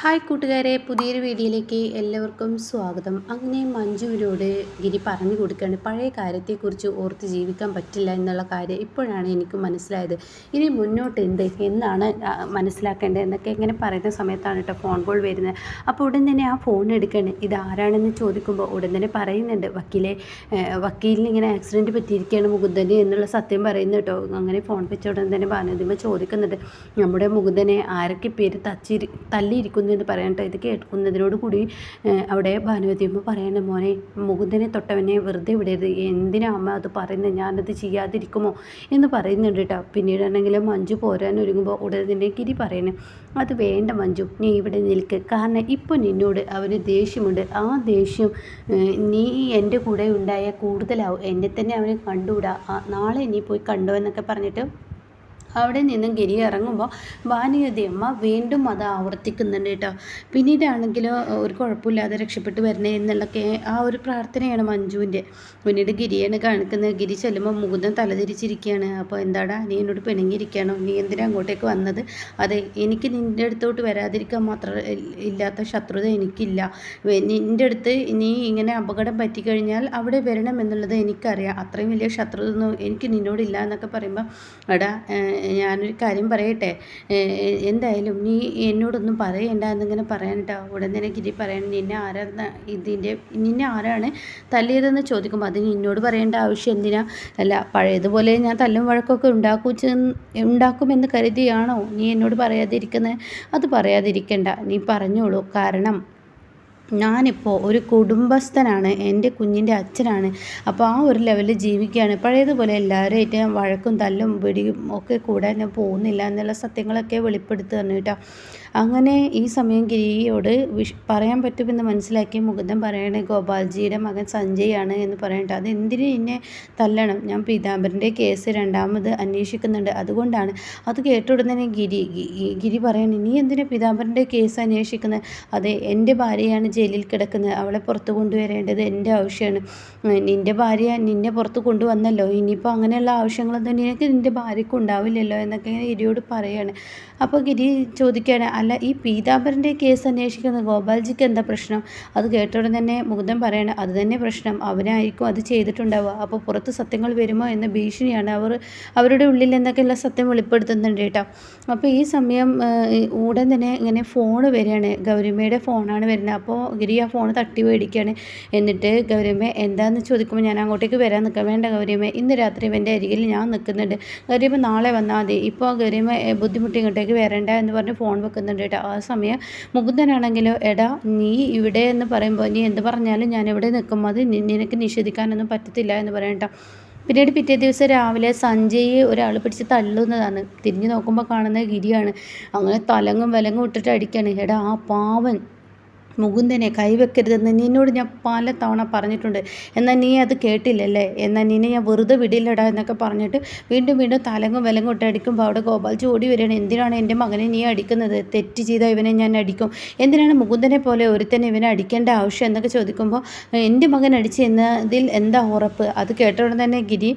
Hi കൂട്ടുകാരെ പുതിയൊരു വീഡിയോയിലേക്ക് എല്ലാവർക്കും സ്വാഗതം. അങ്ങനെ മഞ്ജുവിനോട് ഗിരി പറഞ്ഞു കൊടുക്കുകയാണ് പഴയ കാര്യത്തെക്കുറിച്ച് ഓർത്ത് ജീവിക്കാൻ പറ്റില്ല എന്നുള്ള കാര്യം ഇപ്പോഴാണ് എനിക്ക് മനസ്സിലായത്. ഇനി മുന്നോട്ട് എന്ത് എന്നാണ് മനസ്സിലാക്കേണ്ടത് എന്നൊക്കെ ഇങ്ങനെ പറയുന്ന സമയത്താണ് കേട്ടോ ഫോൺ കോൾ വരുന്നത്. അപ്പോൾ ഉടൻ തന്നെ ആ ഫോൺ എടുക്കുകയാണ്. ഇത് ആരാണെന്ന് ചോദിക്കുമ്പോൾ ഉടൻ തന്നെ പറയുന്നുണ്ട്. വക്കീലെ വക്കീലിന് ഇങ്ങനെ ആക്സിഡന്റ് പറ്റിയിരിക്കുകയാണ് മുകുന്ദന് എന്നുള്ള സത്യം പറയുന്നു കേട്ടോ. അങ്ങനെ ഫോൺ വെച്ച ഉടൻ തന്നെ ഭാനുദിമ ചോദിക്കുന്നുണ്ട് നമ്മുടെ മുകുന്ദനെ ആരൊക്കെ പേര് തച്ചിരി തല്ലിയിരിക്കുന്നു എന്ന് പറയട്ടെ ഇത് കേൾക്കുന്നതിനോട് കൂടി അവിടെ അവിടെ ഭാനുവതിയമ്മ പറയണ മോനെ മുകുന്ദനെ തൊട്ടവനെ വെറുതെ വിടരുത്. എന്തിനാ അമ്മ അത് പറയുന്നത് ഞാനത് ചെയ്യാതിരിക്കുമോ? എന്ന് പറയുന്നുണ്ട് കേട്ടോ. പിന്നീടാണെങ്കിൽ മഞ്ജു പോരാൻ ഒരുങ്ങുമ്പോൾ ഉടനെ തന്നെ കിരി പറയണേ അത് വേണ്ട മഞ്ജു നീ ഇവിടെ നിൽക്ക്. കാരണം ഇപ്പോൾ നിന്നോട് അവന് ദേഷ്യമുണ്ട്. ആ ദേഷ്യം നീ എന്റെ കൂടെ ഉണ്ടായ കൂടുതലാവും. എന്നെ തന്നെ അവനെ കണ്ടുകൂടാ നാളെ നീ പോയി കണ്ടോ എന്നൊക്കെ പറഞ്ഞിട്ട് അവിടെ നിന്നും ഗിരി ഇറങ്ങുമ്പോൾ ഭാനുയതിയമ്മ വീണ്ടും അത് ആവർത്തിക്കുന്നുണ്ട് കേട്ടോ. പിന്നീടാണെങ്കിലോ ഒരു കുഴപ്പമില്ലാതെ രക്ഷപ്പെട്ട് വരണേ എന്നുള്ളൊക്കെ ആ ഒരു പ്രാർത്ഥനയാണ് മഞ്ജുവിന്റെ. പിന്നീട് ഗിരിയാണ് കാണിക്കുന്നത്. ഗിരി ചെല്ലുമ്പോൾ മുകുന്ദൻ തലതിരിച്ചിരിക്കുകയാണ്. അപ്പോൾ എന്താടാ നീ എന്നോട് പിണങ്ങിയിരിക്കുകയാണോ? നീ എന്തിനാ അങ്ങോട്ടേക്ക് വന്നത്? അതെ എനിക്ക് നിന്റെ അടുത്തോട്ട് വരാതിരിക്കാൻ മാത്രം ഇല്ലാത്ത ശത്രുത എനിക്കില്ല. നിന്റെ അടുത്ത് നീ ഇങ്ങനെ അപകടം പറ്റിക്കഴിഞ്ഞാൽ അവിടെ വരണം എന്നുള്ളത് എനിക്കറിയാം. അത്രയും വലിയ ശത്രുത ഒന്നും എനിക്ക് നിന്നോടില്ല എന്നൊക്കെ പറയുമ്പോൾ എടാ ഞാനൊരു കാര്യം പറയട്ടെ? എന്തായാലും നീ എന്നോടൊന്നും പറയണ്ട എന്നിങ്ങനെ പറയാനിട്ടാ. ഉടൻ തന്നെ ഗിരി പറയണം നിന്നെ ആരാന്ന ഇതിന്റെ നിന്നെ ആരാണ് തല്ലിയതെന്ന് ചോദിക്കുമ്പോൾ അത് നിന്നോട് പറയേണ്ട ആവശ്യം എന്തിനാ? അല്ല പഴയതുപോലെ ഞാൻ തല്ലും വഴക്കൊക്കെ ഉണ്ടാക്കും ഉണ്ടാക്കുമെന്ന് കരുതിയാണോ നീ എന്നോട് പറയാതിരിക്കുന്നത് അത് പറയാതിരിക്കണ്ട. നീ പറഞ്ഞോളൂ. കാരണം ഞാനിപ്പോൾ ഒരു കുടുംബസ്ഥനാണ് എന്റെ കുഞ്ഞിന്റെ അച്ഛനാണ്. അപ്പോൾ ആ ഒരു ലെവലിൽ ജീവിക്കുകയാണ്. പഴയതുപോലെ എല്ലാവരുമായിട്ട് വഴക്കും തല്ലും പിടിയും ഒക്കെ കൂടാൻ ഞാൻ പോകുന്നില്ല എന്നുള്ള സത്യങ്ങളൊക്കെ വെളിപ്പെടുത്തുകയാണ് കേട്ടോ. അങ്ങനെ ഈ സമയം ഗിരിയോട് വിഷ് പറയാൻ പറ്റുമെന്ന് മനസ്സിലാക്കി മുകുന്ദൻ പറയണേ ഗോപാൽജിയുടെ മകൻ സഞ്ജയ് ആണ് എന്ന് പറയട്ടെ അത് എന്തിനു എന്നെ തല്ലണം? ഞാൻ പീതാംബരന്റെ കേസ് രണ്ടാമത് അന്വേഷിക്കുന്നുണ്ട്. അതുകൊണ്ടാണ്. അത് കേട്ട ഉടനെ ഗിരി ഗിരി പറയണേ നീ എന്തിനാ പീതാംബരന്റെ കേസ് അന്വേഷിക്കുന്നത് അതെ എന്റെ ഭാര്യയാണ് ജയിലിൽ കിടക്കുന്നത് അവളെ പുറത്ത് കൊണ്ടുവരേണ്ടത് എന്റെ ആവശ്യമാണ്. നിന്റെ ഭാര്യ നിന്നെ പുറത്ത് കൊണ്ടുവന്നല്ലോ. ഇനിയിപ്പോൾ അങ്ങനെയുള്ള ആവശ്യങ്ങളൊന്നും നിനക്ക് നിന്റെ ഭാര്യയ്ക്ക് ഉണ്ടാവില്ലല്ലോ എന്നൊക്കെ ഇങ്ങനെ ഗിരിയോട് പറയാണ്. അപ്പോൾ ഗിരി ചോദിക്കുകയാണ് അല്ല ഈ പീതാംബരന്റെ കേസ് അന്വേഷിക്കുന്ന ഗോപാൽജിക്ക് എന്താ പ്രശ്നം? അത് കേട്ടോട് തന്നെ മുകുന്ദൻ പറയണം അത് തന്നെ പ്രശ്നം. അവനായിരിക്കും അത് ചെയ്തിട്ടുണ്ടാവുക. അപ്പോൾ പുറത്ത് സത്യങ്ങൾ വരുമോ എന്ന ഭീഷണിയാണ് അവർ അവരുടെ ഉള്ളിൽ എന്തൊക്കെയുള്ള സത്യം വെളിപ്പെടുത്തുന്നുണ്ട് കേട്ടോ. അപ്പോൾ ഈ സമയം ഉടൻ തന്നെ ഇങ്ങനെ ഫോൺ വരികയാണ്. ഗൗരിമയുടെ ഫോണാണ് വരുന്നത്. അപ്പോൾ ഗിരി ആ ഫോൺ തട്ടി മേടിക്കുകയാണ് എന്നിട്ട് ഗൗരിയമ്മ എന്താന്ന് ചോദിക്കുമ്പോൾ ഞാൻ അങ്ങോട്ടേക്ക് വരാൻ നിൽക്കാം. വേണ്ട ഗൗരിയമ്മ ഇന്ന് രാത്രി ഇവന്റെ അരികിൽ ഞാൻ നിൽക്കുന്നുണ്ട്. ഗൗരിയമ്മ നാളെ വന്നാൽ മതി. ഇപ്പോൾ ഗൗരിയമ്മ ബുദ്ധിമുട്ടി ഇങ്ങോട്ടേക്ക് വരണ്ട എന്ന് പറഞ്ഞ് ഫോൺ വെക്കുന്നുണ്ട് കേട്ടോ. ആ സമയം മുകുന്ദനാണെങ്കിലോ എടാ നീ ഇവിടെ എന്ന് പറയുമ്പോൾ നീ എന്ത് പറഞ്ഞാലും ഞാൻ ഇവിടെ നിൽക്കും. അത് നിനക്ക് നിഷേധിക്കാനൊന്നും പറ്റത്തില്ല എന്ന് പറയാം കേട്ടോ. പിന്നീട് പിറ്റേ ദിവസം രാവിലെ സഞ്ജയ് ഒരാൾ പിടിച്ച് തള്ളുന്നതാണ്. തിരിഞ്ഞു നോക്കുമ്പോൾ കാണുന്ന ഗിരിയാണ്. അങ്ങനെ തലങ്ങും വിലങ്ങും ഇട്ടിട്ട് അടിക്കുകയാണ് എടാ ആ പാവൻ മുകുന്ദനെ കൈവെക്കരുതെന്ന് നിന്നോട് ഞാൻ പല തവണ പറഞ്ഞിട്ടുണ്ട്. എന്നാൽ നീ അത് കേട്ടില്ലല്ലേ? എന്നാൽ നിന്നെ ഞാൻ വെറുതെ വിടില്ലടാ എന്നൊക്കെ പറഞ്ഞിട്ട് വീണ്ടും വീണ്ടും തലങ്ങും വിലങ്ങും ഇട്ട് അടിക്കുമ്പോൾ അവിടെ ഗോപാൽ ഓടി വരികയാണ്. എന്തിനാണ് എന്റെ മകനെ നീ അടിക്കുന്നത്? തെറ്റ് ചെയ്താൽ ഇവനെ ഞാൻ അടിക്കും. എന്തിനാണ് മുകുന്ദനെ പോലെ ഒരുത്തനെ ഇവനെ അടിക്കേണ്ട ആവശ്യം എന്നൊക്കെ ചോദിക്കുമ്പോൾ എന്റെ മകൻ അടിച്ച് എന്നതിൽ എന്താ ഉറപ്പ്? അത് കേട്ട ഉടനെ തന്നെ ഗിരി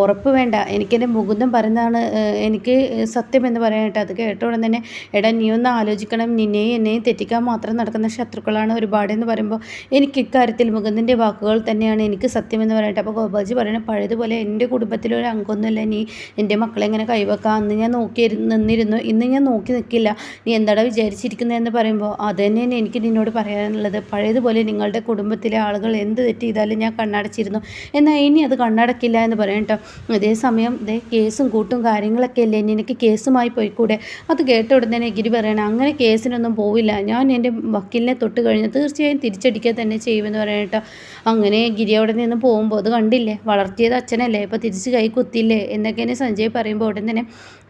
ഉറപ്പ് വേണ്ട. എനിക്കെന്റെ മുകുന്ദൻ പറയുന്നതാണ് എനിക്ക് സത്യം എന്ന് പറയാനായിട്ട് അത് കേട്ട ഉടനെ തന്നെ എടാ നീ ഒന്ന് ആലോചിക്കണം. നിന്നെയും എന്നെയും തെറ്റിക്കാൻ മാത്രം നടക്കുന്ന ശത്രുക്കളാണ് ഒരുപാട് എന്ന് പറയുമ്പോൾ എനിക്ക് ഇക്കാര്യത്തിൽ മുകുന്ദന്റെ വാക്കുകൾ തന്നെയാണ് എനിക്ക് സത്യമെന്ന് പറയട്ടെ അപ്പോൾ ഗോപാൽജി പറയുന്നത് പഴയതുപോലെ എന്റെ കുടുംബത്തിലൊരു അംഗമൊന്നുമില്ല. നീ എന്റെ മക്കളെ എങ്ങനെ കൈവെക്കാം? അന്ന് ഞാൻ നോക്കി നിന്നിരുന്നു. ഇന്ന് ഞാൻ നോക്കി നിൽക്കില്ല നീ എന്താടാ വിചാരിച്ചിരിക്കുന്നതെന്ന് പറയുമ്പോൾ അത് തന്നെയാണ് എനിക്ക് നിന്നോട് പറയാനുള്ളത്. പഴയതുപോലെ നിങ്ങളുടെ കുടുംബത്തിലെ ആളുകൾ എന്ത് തെറ്റ് ചെയ്താലും ഞാൻ കണ്ണടച്ചിരുന്നു. എന്നാൽ ഇനി അത് കണ്ണടക്കില്ല എന്ന് പറയും കേട്ടോ. അതേസമയം ഇതേ കേസും കൂട്ടും കാര്യങ്ങളൊക്കെ അല്ലേ? നിനക്ക് കേസുമായി പോയിക്കൂടെ? അത് കേട്ട ഉടനെ ഗിരി പറയണം അങ്ങനെ കേസിനൊന്നും പോവില്ല. ഞാൻ എന്റെ വക്കീലിനെ തൊട്ട് കഴിഞ്ഞാൽ തീർച്ചയായും തിരിച്ചടിക്കുക തന്നെ ചെയ്യുമെന്ന് പറയാനായിട്ട് അങ്ങനെ ഗിരി അവിടെ നിന്ന് പോകുമ്പോൾ അത് കണ്ടില്ലേ? വളർത്തിയത് അച്ഛനല്ലേ? ഇപ്പോൾ തിരിച്ച് കൈ കുത്തില്ലേ എന്നൊക്കെയാണ് സഞ്ജയ് പറയുമ്പോൾ ഉടൻ തന്നെ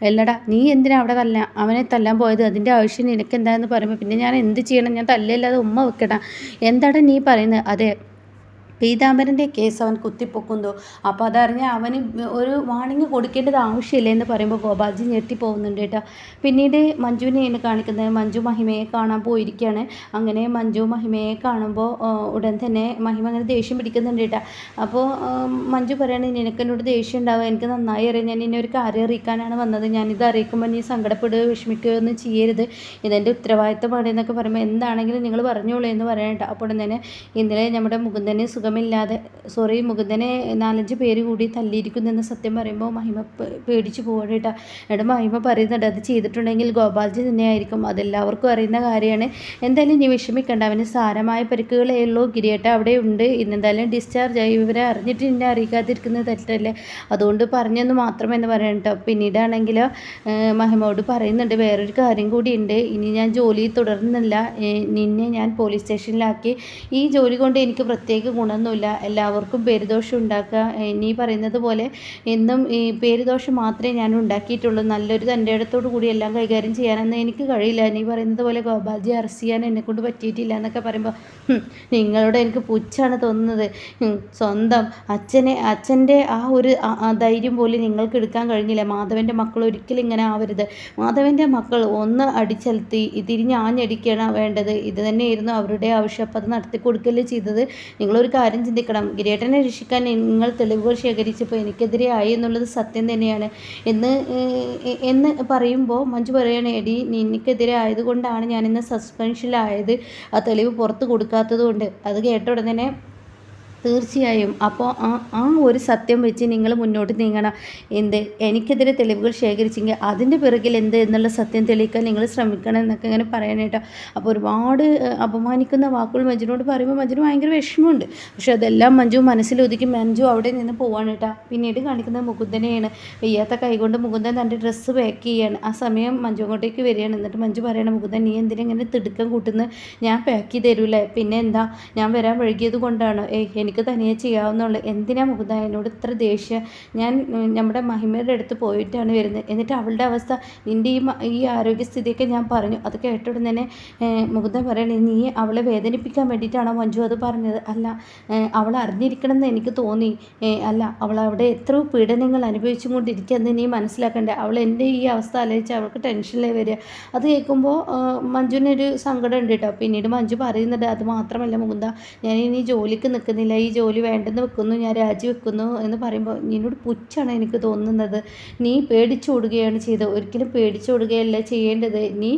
അല്ലടാ നീ എന്തിനാ അവിടെ തല്ല? അവനെ തല്ലാൻ പോയത്? അതിന്റെ ആവശ്യം നിനക്ക് എന്താണെന്ന് പറയുമ്പോൾ പിന്നെ ഞാൻ എന്ത് ചെയ്യണം? ഞാൻ തല്ലല്ലാതെ ഉമ്മ വെക്കടാ. എന്താടാ നീ പറയുന്നത് അതെ പീതാംബരന്റെ കേസ് അവൻ കുത്തിപ്പൊക്കുന്നു. അപ്പോൾ അതറിഞ്ഞ് അവന് ഒരു വാണിംഗ് കൊടുക്കേണ്ടത് ആവശ്യമില്ല എന്ന് പറയുമ്പോൾ ഗോപാൽജി ഞെട്ടിപ്പോകുന്നുണ്ട് കേട്ടോ. പിന്നീട് മഞ്ജുവിനെയാണ് കാണിക്കുന്നത്. മഞ്ജു മഹിമയെ കാണാൻ പോയിരിക്കുകയാണ്. അങ്ങനെ മഞ്ജു മഹിമയെ കാണുമ്പോൾ ഉടൻ തന്നെ മഹിമ അങ്ങനെ ദേഷ്യം പിടിക്കുന്നുണ്ട് കേട്ടോ. അപ്പോൾ മഞ്ജു പറയാണ് നിനക്ക് എന്നോട് ദേഷ്യം ഉണ്ടാവുക എനിക്ക് നന്നായി അറിയാം. ഞാൻ ഇനി ഒരു കാര്യം അറിയിക്കാനാണ് വന്നത്. ഞാനിത് അറിയിക്കുമ്പോൾ നീ സങ്കടപ്പെടുകയോ വിഷമിക്കുകയോ ഒന്നും ചെയ്യരുത്. ഇതെന്റെ ഉത്തരവാദിത്തമാണ് എന്നൊക്കെ പറയുമ്പോൾ എന്താണെങ്കിലും നിങ്ങൾ പറഞ്ഞോളൂ എന്ന് പറയണ്ട അപ്പോൾ ഉടൻ തന്നെ ഇന്നലെ നമ്മുടെ മുകുന്ദന് സുഖമില്ലാതെ സോറി മുകുന്ദനെ നാലഞ്ച് പേര് കൂടി തല്ലിയിരിക്കുന്നെന്ന് സത്യം പറയുമ്പോൾ മഹിമ പേടിച്ചു പോകണം കേട്ടോ. എന്നിട്ട് മഹിമ പറയുന്നുണ്ട് അത് ചെയ്തിട്ടുണ്ടെങ്കിൽ ഗോപാൽജി തന്നെയായിരിക്കും അതെല്ലാവർക്കും അറിയുന്ന കാര്യമാണ്. എന്തായാലും നീ വിഷമിക്കണ്ട. അവന് സാരമായ പരിക്കുകളേ ഉള്ളൂ. ഗിരിയേട്ട അവിടെ ഉണ്ട്. ഇന്നെന്തായാലും ഡിസ്ചാർജ് ആയി. ഇവരെ അറിഞ്ഞിട്ട് എന്നെ അറിയിക്കാതിരിക്കുന്നത് തെറ്റല്ലേ? അതുകൊണ്ട് പറഞ്ഞെന്ന് മാത്രമെന്ന് പറയണം കേട്ടോ. പിന്നീടാണെങ്കിൽ മഹിമയോട് പറയുന്നുണ്ട് വേറൊരു കാര്യം ഉണ്ട്. ഇനി ഞാൻ ജോലി തുടർന്നില്ല. നിന്നെ ഞാൻ പോലീസ് സ്റ്റേഷനിലാക്കി ഈ ജോലി കൊണ്ട് എനിക്ക് പ്രത്യേക ഗുണമൊന്നുമില്ല എല്ലാവർക്കും പേരുദോഷം ഉണ്ടാക്കുക. നീ പറയുന്നത് പോലെ എന്നും ഈ പേരുദോഷം മാത്രമേ ഞാൻ ഉണ്ടാക്കിയിട്ടുള്ളൂ. നല്ലൊരു തന്റെ ഇടത്തോടു കൂടി എല്ലാം കൈകാര്യം ചെയ്യാനൊന്നും എനിക്ക് കഴിയില്ല. നീ പറയുന്നത് പോലെ ഗോപാൽജി അറസ്റ്റ് ചെയ്യാൻ എന്നെക്കൊണ്ട് പറ്റിയിട്ടില്ല എന്നൊക്കെ പറയുമ്പോൾ നിങ്ങളോട് എനിക്ക് പുച്ഛാണ് തോന്നുന്നത്. സ്വന്തം അച്ഛനെ അച്ഛന്റെ ആ ഒരു ധൈര്യം പോലും നിങ്ങൾക്ക് എടുക്കാൻ കഴിഞ്ഞില്ല. മാധവന്റെ മക്കൾ ഒരിക്കലും ഇങ്ങനെ ആവരുത്. മാധവന്റെ മക്കൾ ഒന്ന് അടിച്ചെലുത്തി തിരിഞ്ഞ് ആഞ്ഞടിക്കണം വേണ്ടത്. ഇത് തന്നെയായിരുന്നു അവരുടെ ആവശ്യം. അപ്പം അത് നടത്തി കൊടുക്കല്ലേ ചെയ്തത്. നിങ്ങളൊരു കാര്യം ചിന്തിക്കണം. ഗിരേട്ടനെ രക്ഷിക്കാൻ നിങ്ങൾ തെളിവുകൾ ശേഖരിച്ചപ്പോൾ എനിക്കെതിരെ ആയി എന്നുള്ളത് സത്യം തന്നെയാണ്. എന്ന് എന്ന് പറയുമ്പോൾ മഞ്ജു പറയണേ എടി എനിക്കെതിരെ ആയതുകൊണ്ടാണ് ഞാനിന്ന് സസ്പെൻഷനിലായത് ആ തെളിവ് പുറത്ത് കൊടുക്കാത്തത് കൊണ്ട് അത് കേട്ട ഉടനെ തീർച്ചയായും. അപ്പോൾ ആ ആ ഒരു സത്യം വെച്ച് നിങ്ങൾ മുന്നോട്ട് നീങ്ങണം. എന്ത്? എനിക്കെതിരെ തെളിവുകൾ ശേഖരിച്ചെങ്കിൽ അതിന്റെ പിറകിൽ എന്ത് എന്നുള്ള സത്യം തെളിയിക്കാൻ നിങ്ങൾ ശ്രമിക്കണം എന്നൊക്കെ ഇങ്ങനെ പറയണേട്ടോ അപ്പോൾ ഒരുപാട് അപമാനിക്കുന്ന വാക്കുകൾ മഞ്ജുനോട് പറയുമ്പോൾ മഞ്ജുന് ഭയങ്കര വിഷമമുണ്ട്. പക്ഷേ അതെല്ലാം മഞ്ജു മനസ്സിൽ ഒതുക്കി മഞ്ജു അവിടെ നിന്ന് പോവാണ് കേട്ടോ. പിന്നീട് കാണിക്കുന്നത് മുകുന്ദനെയാണ്. വയ്യാത്ത കൈകൊണ്ട് മുകുന്ദൻ തന്റെ ഡ്രസ്സ് പാക്ക് ചെയ്യാണ്. ആ സമയം മഞ്ജു അങ്ങോട്ടേക്ക് വരികയാണ്. എന്നിട്ട് മഞ്ജു പറയണം മുകുന്ദൻ നീ എന്തിനെ ഇങ്ങനെ തിടുക്കം കൂട്ടുന്നത്? ഞാൻ പാക്ക് ചെയ്ത് തരൂലേ പിന്നെ എന്താ? ഞാൻ വരാൻ വഴുകിയത് കൊണ്ടാണ്. ഏയ് എനിക്ക് തനിയെ ചെയ്യാവുന്നുള്ളൂ. എന്തിനാ മുകുന്ദ ഇത്ര ദേഷ്യം? ഞാൻ നമ്മുടെ മഹിമയുടെ അടുത്ത് പോയിട്ടാണ് വരുന്നത്. എന്നിട്ട് അവളുടെ അവസ്ഥ നിന്റെ ഈ ഈ ആരോഗ്യസ്ഥിതിയൊക്കെ ഞാൻ പറഞ്ഞു. അത് കേട്ടോടെ തന്നെ മുകുന്ദൻ പറയണേ നീ അവളെ വേദനിപ്പിക്കാൻ വേണ്ടിയിട്ടാണോ മഞ്ജു അത് പറഞ്ഞത്? അല്ല അവൾ അറിഞ്ഞിരിക്കണമെന്ന് എനിക്ക് തോന്നി. അല്ല അവൾ അവിടെ എത്ര പീഡനങ്ങൾ അനുഭവിച്ചും കൊണ്ടിരിക്കുകയെന്ന് നീ മനസ്സിലാക്കണ്ടേ? അവൾ എന്റെ ഈ അവസ്ഥ ആലോചിച്ച് അവൾക്ക് ടെൻഷനിലേ വരിക. അത് കേൾക്കുമ്പോൾ മഞ്ജുവിനൊരു സങ്കടം ഉണ്ട് കേട്ടോ. പിന്നീട് മഞ്ജു പറയുന്നുണ്ട് അത് മാത്രമല്ല മുകുന്ദ ഞാൻ ഇനി ജോലിക്ക് നിൽക്കുന്നില്ല. ഈ ജോലി വേണ്ടെന്ന് വെക്കുന്നു ഞാൻ രാജിവെക്കുന്നു എന്ന് പറയുമ്പോൾ നിന്നോട് പുച്ഛാണ് എനിക്ക് തോന്നുന്നത്. നീ പേടിച്ചോടുകയാണ് ചെയ്തത്. ഒരിക്കലും പേടിച്ചോടുകയല്ല ചെയ്യേണ്ടത്. നീ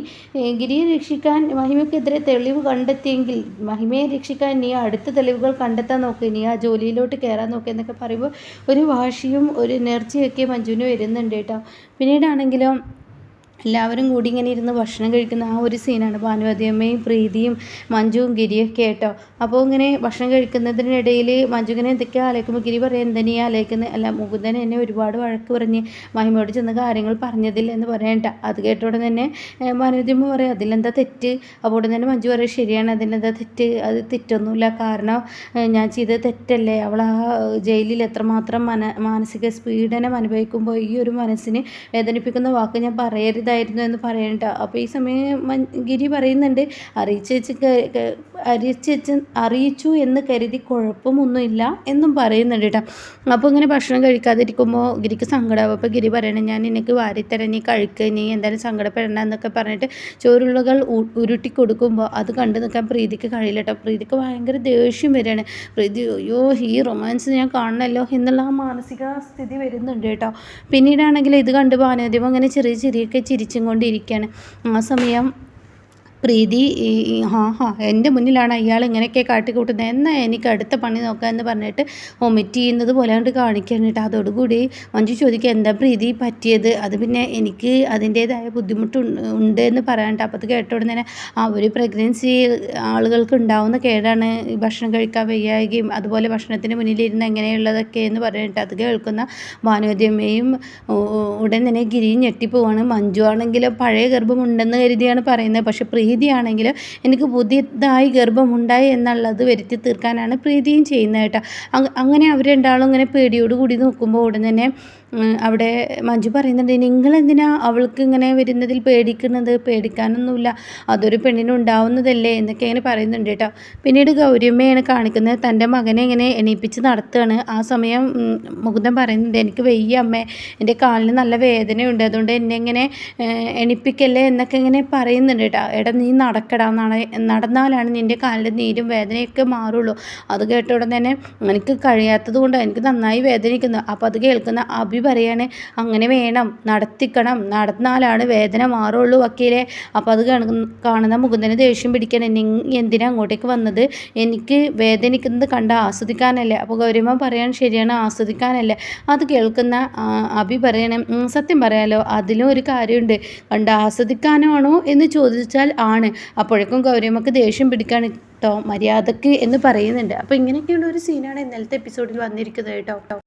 ഗിരിയെ രക്ഷിക്കാൻ മഹിമയ്ക്കെതിരെ തെളിവ് കണ്ടെത്തിയെങ്കിൽ മഹിമയെ രക്ഷിക്കാൻ നീ അടുത്ത തെളിവുകൾ കണ്ടെത്താൻ നോക്ക്. നീ ആ ജോലിയിലോട്ട് കയറാൻ നോക്ക് എന്നൊക്കെ പറയുമ്പോൾ ഒരു വാശിയും ഒരു എനർജിയൊക്കെ മഞ്ജുവിന് വരുന്നുണ്ട് കേട്ടോ. പിന്നീടാണെങ്കിലും എല്ലാവരും കൂടി ഇങ്ങനെ ഇരുന്ന് ഭക്ഷണം കഴിക്കുന്ന ആ ഒരു സീനാണ് ഭാനുവതിയമ്മയും പ്രീതിയും മഞ്ജുവും ഗിരിയൊക്കെ ആയിട്ടോ അപ്പോൾ ഇങ്ങനെ ഭക്ഷണം കഴിക്കുന്നതിനിടയിൽ മഞ്ജു ഇങ്ങനെ എന്തൊക്കെയാണ് ആലോചിക്കുമ്പോൾ ഗിരി പറയാം എന്തിനാ ആലോചിക്കുന്നത് അല്ല മുകുന്ദൻ എന്നെ ഒരുപാട് വഴക്ക് പറഞ്ഞ് മഹിമയോട് ചെന്ന് കാര്യങ്ങൾ പറഞ്ഞതില്ല എന്ന് പറയണ്ട അത് കേട്ടോടെ തന്നെ ഭാനുവതിയമ്മ പറയും അതിലെന്താ തെറ്റ്? അപ്പോൾ തന്നെ മഞ്ജു പറയും ശരിയാണ് അതിലെന്താ തെറ്റ്? അത് തെറ്റൊന്നുമില്ല. കാരണം ഞാൻ ചെയ്ത തെറ്റല്ലേ? അവൾ ആ ജയിലിൽ എത്രമാത്രം മന മാനസിക സ്പീഡനം അനുഭവിക്കുമ്പോൾ ഈ ഒരു മനസ്സിന് വേദനിപ്പിക്കുന്ന വാക്ക് ഞാൻ പറയരുത്. ഇതായിരുന്നു എന്ന് പറയണ്ട. അപ്പോൾ ഈ സമയം ഗിരി പറയുന്നുണ്ട് അറിയിച്ചു അറിയിച്ചു അറിയിച്ചു എന്ന് കരുതി കുഴപ്പമൊന്നുമില്ല എന്നും പറയുന്നുണ്ട് കേട്ടോ. അപ്പോൾ ഇങ്ങനെ ഭക്ഷണം കഴിക്കാതിരിക്കുമ്പോൾ ഗിരിക്ക് സങ്കടമാവും അപ്പോൾ ഗിരി പറയണം ഞാൻ എനിക്ക് വാരിത്തരാൻ നീ കഴിക്കുക നീ എന്തായാലും സങ്കടപ്പെടണ്ട എന്നൊക്കെ പറഞ്ഞിട്ട് ചോറുള്ളകൾ ഉരുട്ടി കൊടുക്കുമ്പോൾ അത് കണ്ടു നിൽക്കാൻ പ്രീതിക്ക് കഴിയില്ല കേട്ടോ. പ്രീതിക്ക് ഭയങ്കര ദേഷ്യം വരികയാണ്. പ്രീതി അയ്യോ ഈ റൊമാൻസ് ഞാൻ കാണണല്ലോ എന്നുള്ള ആ മാനസിക സ്ഥിതി വരുന്നുണ്ട് കേട്ടോ. പിന്നീടാണെങ്കിൽ ഇത് കണ്ട് ഭാനുദ്യം അങ്ങനെ ചെറിയ ചെറിയൊക്കെ ചിരിച്ചും കൊണ്ടിരിക്കുകയാണ് ആ സമയം പ്രീതി ഹാ ഹാ എന്റെ മുന്നിലാണ് അയാൾ ഇങ്ങനെയൊക്കെ കാട്ടിക്കൂട്ടുന്നത്. എന്നാൽ എനിക്ക് അടുത്ത പണി നോക്കാം എന്ന് പറഞ്ഞിട്ട് ഒമിറ്റ് ചെയ്യുന്നത് പോലെ കണ്ട് കാണിക്കാനിട്ട് അതോടുകൂടി മഞ്ജു ചോദിക്കുക എന്താ പ്രീതി പറ്റിയത്? അത് പിന്നെ എനിക്ക് അതിന്റേതായ ബുദ്ധിമുട്ട് ഉണ്ട് എന്ന് പറയാണ്ട് അപ്പോൾ അത് കേട്ട ഉടനെ ആ ഒരു പ്രഗ്നൻസി ആളുകൾക്ക് ഉണ്ടാവുന്ന കേടാണ്. ഭക്ഷണം കഴിക്കാൻ വയ്യാകുകയും അതുപോലെ ഭക്ഷണത്തിന് മുന്നിലിരുന്ന് എങ്ങനെയുള്ളതൊക്കെ എന്ന് പറഞ്ഞിട്ട് അത് കേൾക്കുന്ന ഭാനുവതിയമ്മയും ഉടൻ തന്നെ ഗിരി ഞെട്ടിപ്പോവാണ്. മഞ്ജു ആണെങ്കിലും പഴയ ഗർഭമുണ്ടെന്ന് കരുതിയാണ് പറയുന്നത്. പക്ഷേ പ്രീതി പ്രീതിയാണെങ്കിൽ എനിക്ക് പുതിയതായി ഗർഭമുണ്ടായി എന്നുള്ളത് വരുത്തി തീർക്കാനാണ് പ്രീതിയും ചെയ്യുന്നത് കേട്ടോ. അങ്ങനെ അവർ രണ്ടാളും ഇങ്ങനെ പേടിയോട് കൂടി നോക്കുമ്പോൾ ഉടൻ തന്നെ അവിടെ മഞ്ജു പറയുന്നുണ്ട് നിങ്ങൾ നിങ്ങളെന്തിനാ അവൾക്ക് ഇങ്ങനെ വരുന്നതിൽ പേടിക്കുന്നത്? പേടിക്കാനൊന്നുമില്ല. അതൊരു പെണ്ണിന് ഉണ്ടാവുന്നതല്ലേ? എന്നൊക്കെ ഇങ്ങനെ പറയുന്നുണ്ട് കേട്ടോ. പിന്നീട് ഗൗരിയമ്മയാണ് കാണിക്കുന്നത് തന്റെ മകനെ ഇങ്ങനെ എണീപ്പിച്ച് നടത്തുകയാണ്. ആ സമയം മുകുന്ദൻ പറയുന്നുണ്ട് എനിക്ക് വെയ്യ അമ്മ. എന്റെ കാലിന് നല്ല വേദനയുണ്ട്. അതുകൊണ്ട് എന്നെ ഇങ്ങനെ എണിപ്പിക്കല്ലേ? എന്നൊക്കെ ഇങ്ങനെ പറയുന്നുണ്ട് കേട്ടോ. എടാ നീ നടക്കടാ. നട നടന്നാലാണ് നിന്റെ കാലിന്റെ നീരും വേദനയൊക്കെ മാറുള്ളൂ. അത് കേട്ട ഉടനെ തന്നെ എനിക്ക് കഴിയാത്തത് കൊണ്ട് എനിക്ക് നന്നായി വേദനിക്കുന്നു. അപ്പോൾ അത് കേൾക്കുന്ന അഭി പറയാണ് അങ്ങനെ വേണം നടത്തിക്കണം നടന്നാലാണ് വേദന മാറുള്ളൂ വക്കീലെ. അപ്പോൾ അത് കാണുന്ന മുകുന്ദന് ദേഷ്യം പിടിക്കണം എന്തിനാ അങ്ങോട്ടേക്ക് വന്നത്? എനിക്ക് വേദനിക്കുന്നത് കണ്ട ആസ്വദിക്കാനല്ലേ. അപ്പോൾ ഗൗരിമ പറയാൻ ശരിയാണ് ആസ്വദിക്കാനല്ലേ. അത് കേൾക്കുന്ന അഭി പറയണം സത്യം പറയാലോ അതിലും ഒരു കാര്യമുണ്ട്. കണ്ട ആസ്വദിക്കാനാണോ എന്ന് ചോദിച്ചാൽ ആണ്. അപ്പോഴേക്കും ഗൗരിമക്ക് ദേഷ്യം പിടിക്കാൻ കേട്ടോ മര്യാദയ്ക്ക് എന്ന് പറയുന്നുണ്ട്. അപ്പോൾ ഇങ്ങനെയൊക്കെയുള്ള ഒരു സീനാണ് ഇന്നലത്തെ എപ്പിസോഡിൽ വന്നിരിക്കുന്നത് കേട്ടോ.